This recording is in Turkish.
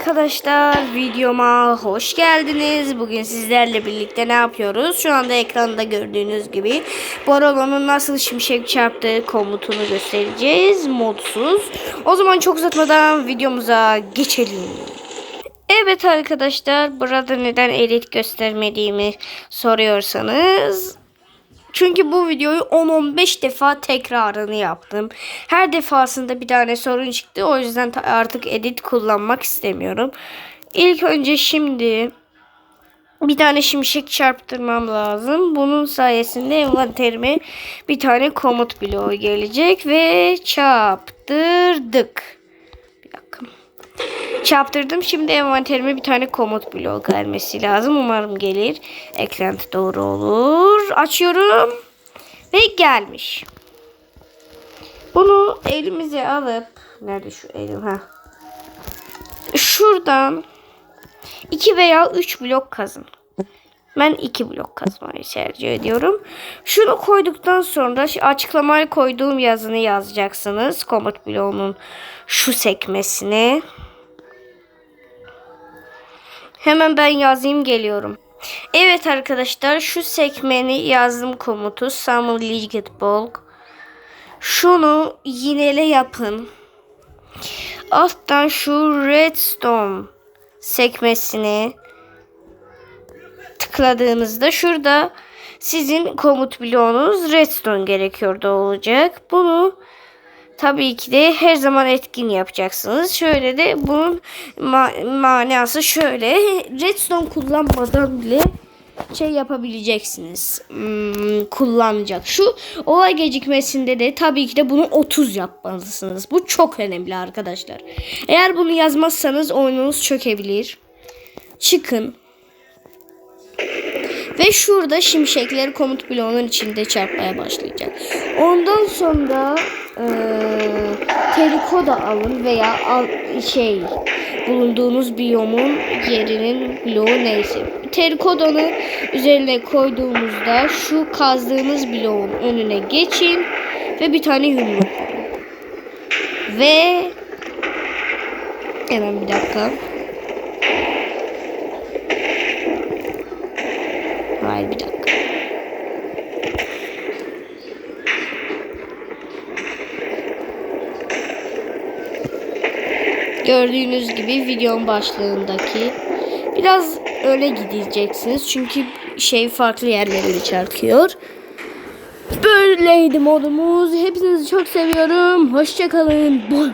arkadaşlar videoma hoş geldiniz. Bugün sizlerle birlikte ne yapıyoruz? Şu anda ekranda gördüğünüz gibi Borolo'nun nasıl şimşek çarptığı komutunu göstereceğiz. Modsuz. O zaman çok uzatmadan videomuza geçelim. Evet arkadaşlar burada neden edit göstermediğimi soruyorsanız çünkü bu videoyu 10-15 defa tekrarını yaptım. Her defasında bir tane sorun çıktı. O yüzden artık edit kullanmak istemiyorum. İlk önce şimdi bir tane şimşek çarptırmam lazım. Bunun sayesinde envanterime bir tane komut bloğu gelecek ve çarptırdık. Çarptırdım. Şimdi envanterime bir tane komut bloğu gelmesi lazım. Umarım gelir. Eklenti doğru olur. Açıyorum. Ve gelmiş. Bunu elimize alıp nerede şu elim ha? Şuradan 2 veya 3 blok kazın. Ben 2 blok kazmayı tercih ediyorum. Şunu koyduktan sonra açıklamaya koyduğum yazını yazacaksınız. Komut bloğunun şu sekmesine. Hemen ben yazayım geliyorum. Evet arkadaşlar şu sekmeni yazdım komutu. Summon Legit Bulk. Şunu yinele yapın. Alttan şu redstone sekmesini tıkladığınızda şurada sizin komut bloğunuz redstone gerekiyordu olacak. Bunu tabii ki de her zaman etkin yapacaksınız. Şöyle de bunun ma- manası şöyle. Redstone kullanmadan bile şey yapabileceksiniz. Hmm, kullanacak. Şu olay gecikmesinde de tabii ki de bunu 30 yapmalısınız. Bu çok önemli arkadaşlar. Eğer bunu yazmazsanız oyununuz çökebilir. Çıkın. Ve şurada şimşekleri komut bloğunun içinde çarpmaya başlayacak. Ondan sonra eee teriko da alın veya al, şey bulunduğunuz biyomun yerinin bloğu neyse. Terikodanı üzerine koyduğumuzda şu kazdığınız bloğun önüne geçin ve bir tane yumruk. Ve hemen bir dakika. Hayır bir dakika. Gördüğünüz gibi videonun başlığındaki biraz öne gideceksiniz. Çünkü şey farklı yerlerine çarpıyor. Böyleydi modumuz. Hepinizi çok seviyorum. Hoşçakalın. Boy.